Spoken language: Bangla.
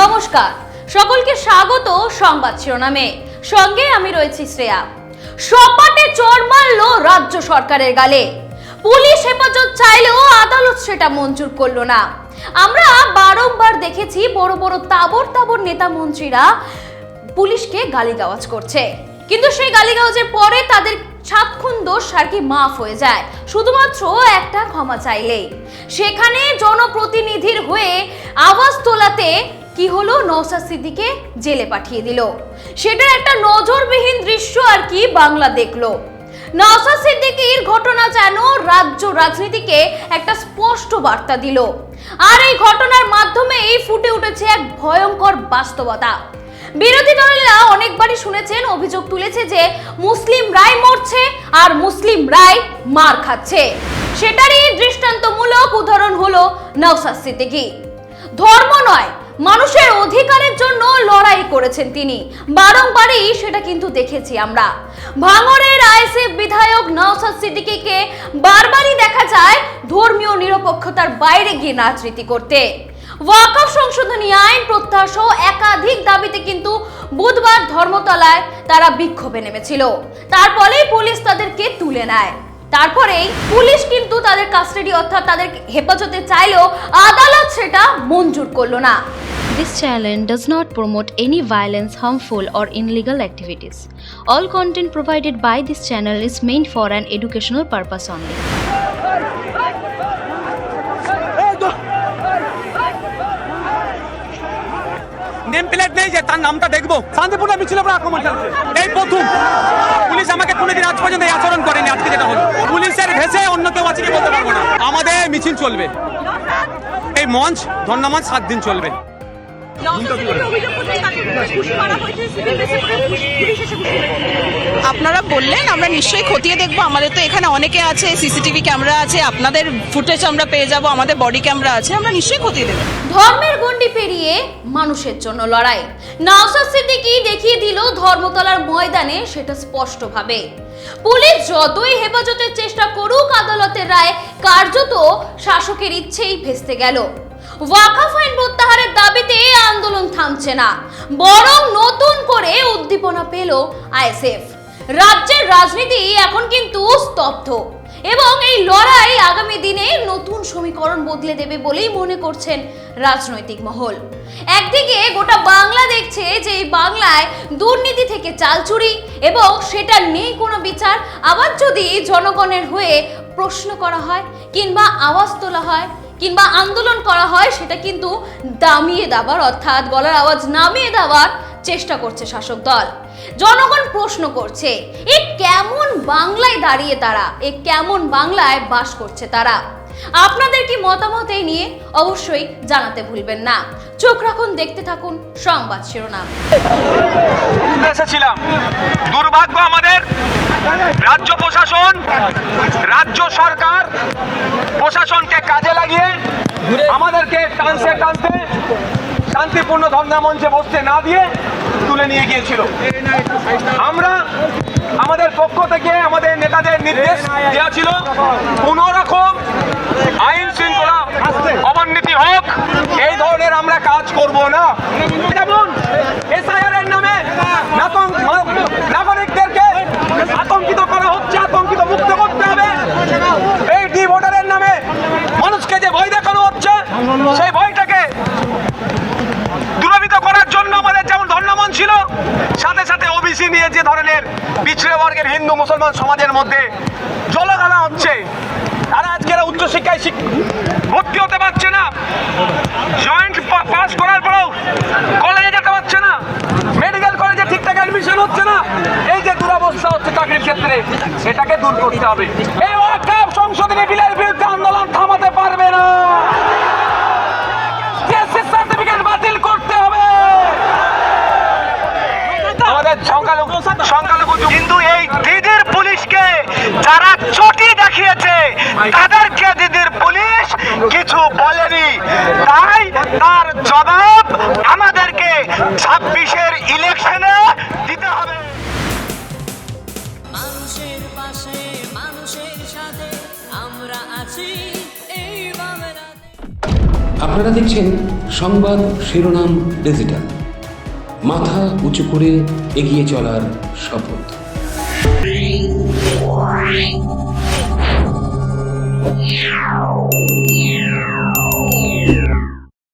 নমস্কার। সকলকে স্বাগত সংবাদ শিরোনামে। সঙ্গে আমি রয়েছি শ্রেয়া। সপাটে চড় মারল রাজ্য সরকারের গালে। পুলিশ হেফাজত চাইলেও আদালত সেটা মঞ্জুর করল না। আমরা বারংবার দেখেছি বড় বড় তাবর তাবর নেতা মন্ত্রীরা পুলিশকে গালিগাওয়াজ করছে। কিন্তু সেই গালিগাওয়াজের পরে তাদের সাতক্ষণ দোষ আর কি মাফ হয়ে যায়। শুধুমাত্র একটা ক্ষমা চাইলেই। সেখানে জনপ্রতিনিধির হয়ে আওয়াজ তোলাতে কি হলো? নওসাদ সিদ্দিকে জেলে পাঠিয়ে দিল। সেটার একটা নজরবিহীন দৃশ্য আর কি বাংলা দেখল। নওসাদ সিদ্দিকীর ঘটনা যেন রাজ্য রাজনীতিকে একটা স্পষ্ট বার্তা দিল। আর এই ঘটনার মাধ্যমেই ফুটে উঠেছে এক ভয়ঙ্কর বাস্তবতা। বিরোধী দলেরা অনেকবারই শুনেছেন, অভিযোগ তুলেছে যে মুসলিম রায় মরছে আর মুসলিম রায় মার খাচ্ছে। সেটারই দৃষ্টান্তমূলক উদাহরণ হলো নওসাদ সিদ্দিকী। ধর্ম নয়, মানুষের অধিকারের জন্য লড়াই করেছেন তিনি। বারংবারই সেটা কিন্তু দেখেছি আমরা। ভাঙড়ের আইএসএফ বিধায়ক নওসাদ সিদ্দিকীকে বারবারই দেখা যায় ধর্মীয় নিরপেক্ষতার বাইরে গিয়ে রাজনীতি করতে। ওয়াকফ সংশোধনী আইন প্রত্যাহার বুধবার ধর্মতলায় তারা বিক্ষোভে নেমেছিল তারপরেই পুলিশ তাদেরকে তুলে নেয় তারপরেই পুলিশ কিন্তু তাদের কাস্টাডি অর্থাৎ তাদের হেফাজতে চাইলেও আদালত সেটা মঞ্জুর করল না This channel does not promote any violence, harmful, or illegal activities. All content provided by this channel is meant for an educational purpose only. Name plate নেই যে তার নামটা দেখব। শান্তিপূর্ণ মিছিল উপর আক্রমণ চালাচ্ছে। এই প্রথম। পুলিশ আমাকে কোনোদিন আজ পর্যন্ত এই আচরণ করেনি আজকে যেটা হলো। পুলিশের ভেসে অন্য কেউ আছে কি বলতে পারব না। আমাদের মিছিল চলবে। এই মঞ্চ ধন্যবাদ সাত দিন চলবে। আপনারা বললেন, আমরা নিশ্চয়ই খতিয়ে দেখব। আমাদের তো এখানে অনেকে আছে, সিসিটিভি ক্যামেরা আছে, আপনাদের ফুটেজ আমরা পেয়ে যাব, আমাদের বডি ক্যামেরা আছে, আমরা নিশ্চয়ই খতিয়ে দেখব। ধর্মের গণ্ডি পেরিয়ে মানুষের জন্য লড়াই। নওসাদ সিদ্দিকী দেখিয়ে দিল ধর্মতলার ময়দানে সেটা স্পষ্টভাবে। পুলিশ যতই হেফাজতের চেষ্টা করুক, আদালতের রায় কার্যত শাসকের ইচ্ছেই ভেস্তে গেল। ওয়াকাফ আইন প্রত্যাহারের দাবিতে আন্দোলন থামছে না, বরং নতুন করে উদ্দীপনা পেল আইএসএফ। রাজ্যের রাজনীতি এখন কিন্তু স্তব্ধ, এবং এই লড়াই আগামী দিনে নতুন সমীকরণ বদলে দেবে বলেই মনে করছেন রাজনৈতিক মহল। একদিকে গোটা বাংলা দেখছে যে এই বাংলায় দুর্নীতি থেকে চাল চুরি, এবং সেটা নেই কোনো বিচার, আবার যদি জনগণের হয়ে প্রশ্ন করা হয় কিংবা আওয়াজ তোলা হয় কিংবা আন্দোলন করা হয়, সেটা কিন্তু দামিয়ে দেওয়ার, অর্থাৎ গলার আওয়াজ নামিয়ে দেওয়ার চেষ্টা করছে শাসক দল। জনগণ প্রশ্ন করছে, এ কেমন বাংলায় দাঁড়িয়ে তারা? এ কেমন বাংলায় বাস করছে তারা? আপনাদের কি মতামত এই নিয়ে অবশ্যই জানাতে ভুলবেন না। চোখ রাখুন, দেখতে থাকুন সংবাদ শিরোনাম। এসেছিলাম। দুর্ভাগ্য আমাদের রাজ্য প্রশাসন, রাজ্য সরকার টানতে টানতে শান্তিপূর্ণ ধর্ণা মঞ্চে বসতে না দিয়ে তুলে নিয়ে গিয়েছিল। আমরা আমাদের পক্ষ থেকে আমাদের নেতাদের নির্দেশ দেওয়া ছিল কোনো রকম আইন শৃঙ্খলা অবনীতি হোক, এই ধরনের আমরা কাজ করব না যেমন এসআইআর এর নামে নাতং- নাগরিকদেরকে আতঙ্কিত করা হচ্ছে আতঙ্কিত মুক্ত করতে হবে এই ডি ভোটারের নামে মানুষকে যে ভয় দেখানো হচ্ছে সেই ভয়টাকে দূরীভূত করার জন্য আমাদের যেমন ধর্ণামন ছিল সাথে সাথে ওবিসি যে পিছড়ে বর্গের হিন্দু মুসলমান সমাজের মধ্যে জলগালা হচ্ছে। তারা আজকের উচ্চশিক্ষায় ভর্তি হতে পারছে না। জয়েন্ট পাস করার পরেও কলেজে যেতে পারছে না। মেডিকেল কলেজে ঠিকঠাক অ্যাডমিশন হচ্ছে না। এই যে দুরবস্থা হচ্ছে চাকরির ক্ষেত্রে, সেটাকে দূর করতে হবে। এই সংশোধনী বিলের সংখ্যালঘু কিন্তু এই দিদির পুলিশকে যারা চটি দেখিয়েছে তাদেরকে দিদির পুলিশ কিছু বলেনি। তাই তার জবাব আমাদেরকে ছাব্বিশের ইলেকশনে দিতে হবে। মানুষের পাশে মানুষের সাথে আমরা আছি আপনারা দেখছেন সংবাদ শিরোনাম ডিজিটাল। মাথা উঁচু করে এগিয়ে চলার শপথ।